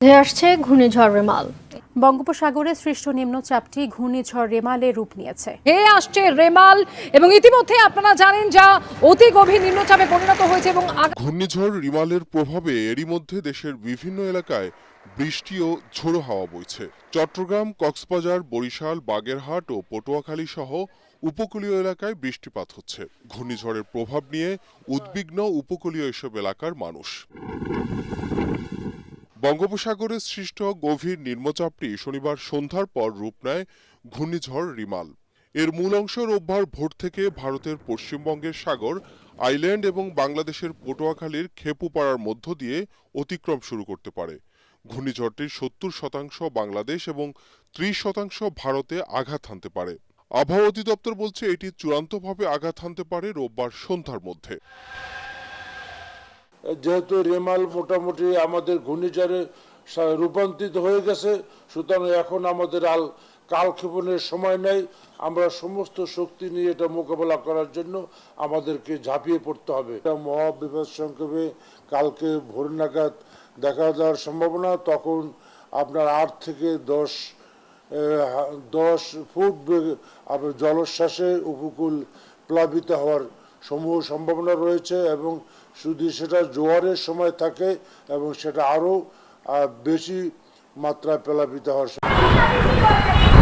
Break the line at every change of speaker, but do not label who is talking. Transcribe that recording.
ধেয়ে আসছে ঘূর্ণিঝড় রেমাল।
বঙ্গোপসাগরে সৃষ্ট নিম্নচাপটি ঘূর্ণিঝড় রেমালে রূপ নিয়েছে।
ধেয়ে আসছে রেমাল এবং ইতিমধ্যে আপনারা জানেন যা অতি গভীর নিম্নচাপে পরিণত হয়েছে এবং
ঘূর্ণিঝড় রিমালের প্রভাবে এরই মধ্যে দেশের বিভিন্ন এলাকায় বৃষ্টি ও ঝোড়ো হাওয়া বইছে। চট্টগ্রাম কক্সবাজার বরিশাল বাগেরহাট ও পটুয়াখালী সহ উপকূলীয় এলাকায় বৃষ্টিপাত হচ্ছে। ঘূর্ণিঝড়ের প্রভাব নিয়ে উদ্বিগ্ন উপকূলীয় এসব এলাকার মানুষ। বঙ্গোপসাগরে সৃষ্ট গভীর নিম্নচাপটি শনিবার সন্ধ্যার পর রূপ নেয় ঘূর্ণিঝড় রিমাল। এর মূল অংশ রোববার ভোর থেকে ভারতের পশ্চিমবঙ্গের সাগর, আইল্যান্ড এবং বাংলাদেশের পটুয়াখালীর খেপুপাড়ার মধ্য দিয়ে অতিক্রম শুরু করতে পারে। ঘূর্ণিঝড়টির সত্তর শতাংশ বাংলাদেশ এবং ত্রিশ শতাংশ ভারতে আঘাত হানতে পারে। আবহাওয়া অধিদপ্তর বলছে এটি চূড়ান্তভাবে আঘাত হানতে পারে রোববার সন্ধ্যার মধ্যে।
যেহেতু রেমাল মোটামুটি আমাদের ঘূর্ণিঝড়ে রূপান্তরিত হয়ে গেছে, সুতরাং এখন আমাদের আল কালক্ষেপণের সময় নেই। আমরা সমস্ত শক্তি নিয়ে এটা মোকাবেলা করার জন্য আমাদেরকে ঝাঁপিয়ে পড়তে হবে। এটা মহাবিপদ সংক্ষেপে কালকে ভোর নাগাদ দেখা যাওয়ার সম্ভাবনা। তখন আপনার আট থেকে দশ দশ ফুট আপনার জলোচ্ছ্বাসে উপকূল প্লাবিত হওয়ার সমূহ সম্ভাবনা রয়েছে এবং শুধু সেটা জোয়ারের সময় থাকে এবং সেটা আরও বেশি মাত্রায় প্লাবিত হওয়ার